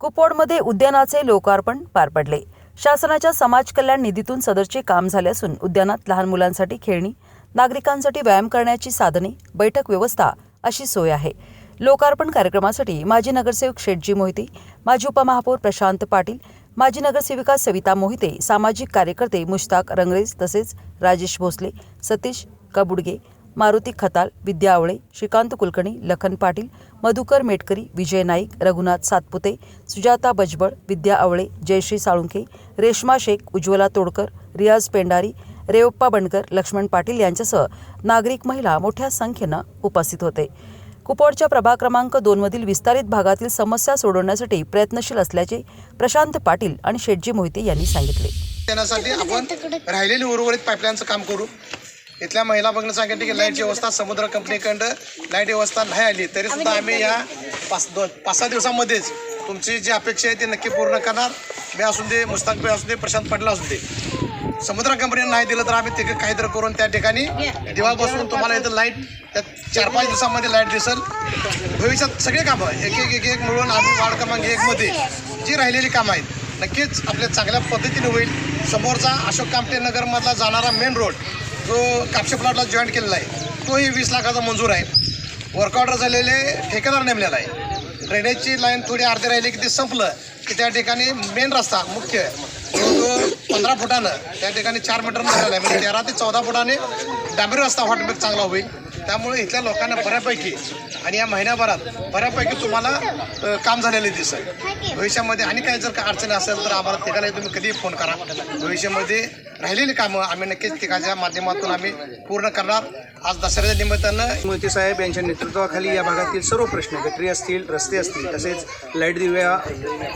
कुपवाडमध्ये उद्यानाचे लोकार्पण पार पडले. शासनाच्या समाज कल्याण निधीतून सदरचे काम झाले असून उद्यानात लहान मुलांसाठी खेळणी नागरिकांसाठी व्यायाम करण्याची साधने बैठक व्यवस्था अशी सोय आहे. लोकार्पण कार्यक्रमासाठी माजी नगरसेवक शेटजी मोहिते माजी उपमहापौर प्रशांत पाटील माजी नगरसेविका सविता मोहिते सामाजिक कार्यकर्ते मुश्ताक रंगरेज तसेच राजेश भोसले सतीश कबुडगे मारुती खताल विद्या आवळे श्रीकांत कुलकर्णी लखन पाटील मधुकर मेटकरी विजय नाईक रघुनाथ सातपुते सुजाता बजबळ विद्या आवळे जयश्री साळुंखे रेश्मा शेख उज्ज्वला तोडकर रियाज पेंडारी रेवप्पा बंडकर लक्ष्मण पाटील यांच्यासह नागरिक महिला मोठ्या संख्येनं उपस्थित होते. कुपवाडच्या प्रभाग क्रमांक दोनमधील विस्तारित भागातील समस्या सोडवण्यासाठी प्रयत्नशील असल्याचे प्रशांत पाटील आणि शेटजी मोहिते यांनी सांगितले. त्यासाठी आपण राहिलेली उर्वरित पाईपलाईनचं काम करू. इथल्या महिला बघणं सांगितलं की लाईटची व्यवस्था समुद्र कंपनीकडं लाइट व्यवस्था नाही आली तरी सुद्धा आम्ही या पाच दोन पाच सहा दिवसामध्येच तुमची जी अपेक्षा आहे ती नक्की पूर्ण करणार. मी असून दे मुस्ताक भाई असू दे प्रशांत पाटील असू दे. समुद्र कंपनीने नाही दिलं तर आम्ही ते काहीतरी करून त्या ठिकाणी दिवा बसवून तुम्हाला इथं लाइट त्यात चार पाच दिवसामध्ये लाइट दिसल. भविष्यात सगळे कामं एक एक एक एक मिळून आम्ही वार्ड क्रमांक एकमध्ये जी राहिलेली कामं आहेत नक्कीच आपल्या चांगल्या पद्धतीने होईल. समोरचा अशोक कामटे नगरमधला जाणारा मेन रोड जो कापशी प्लॉटला जॉईंट केलेला आहे तोही वीस लाखाचा मंजूर आहे. वर्कआउटर झालेले ठेकेदार नेमलेला आहे. ड्रेनेजची लाईन थोडी अर्धी राहिली की ते संपलं की त्या ठिकाणी मेन रस्ता मुख्य पंधरा फुटानं त्या ठिकाणी चार मीटरनं झालेला आहे. म्हणजे तेरा ते चौदा फुटाने डांबरी रस्ता हॉटबॅक चांगला होईल. त्यामुळे इथल्या लोकांना बऱ्यापैकी आणि या महिन्याभरात बऱ्यापैकी तुम्हाला काम झालेले दिसेल. भविष्यामध्ये आणि काही जर का अडचणी असेल तर आम्हाला ठिकाणी तुम्ही कधीही फोन करा. भविष्यामध्ये राहिलेली कामं आम्ही नक्कीच तिघाच्या माध्यमातून आम्ही पूर्ण करणार. आज दसऱ्याच्या निमित्तानं मोहिते साहेब यांच्या नेतृत्वाखाली या भागातील सर्व प्रश्न गटरी असतील रस्ते असतील तसेच लाइट दिव्या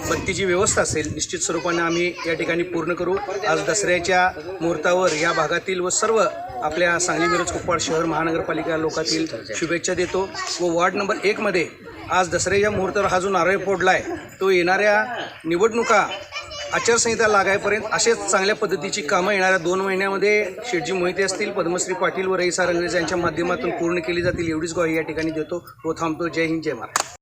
बत्तीची व्यवस्था असेल निश्चित स्वरूपाने आम्ही या ठिकाणी पूर्ण करू. आज दसऱ्याच्या मुहूर्तावर या भागातील व सर्व आपल्या सांगली मिरज कुपवाड शहर महानगरपालिका लोकातील शुभेच्छा देतो. व वॉर्ड नंबर एकमध्ये आज दसऱ्याच्या मुहूर्तावर हा जो नारळ फोडला आहे तो येणाऱ्या निवडणुका आचारसंहिता लागायपर्यंत असेच चांगल्या पद्धतीची कामं येणाऱ्या दोन महिन्यामध्ये शेटजी मोहिते असतील पद्मश्री पाटील व रईसा रंगरेज यांच्या माध्यमातून पूर्ण केली जातील एवढीच ग्वाही या ठिकाणी देतो. व थांबतो. जय हिंद जय महाराज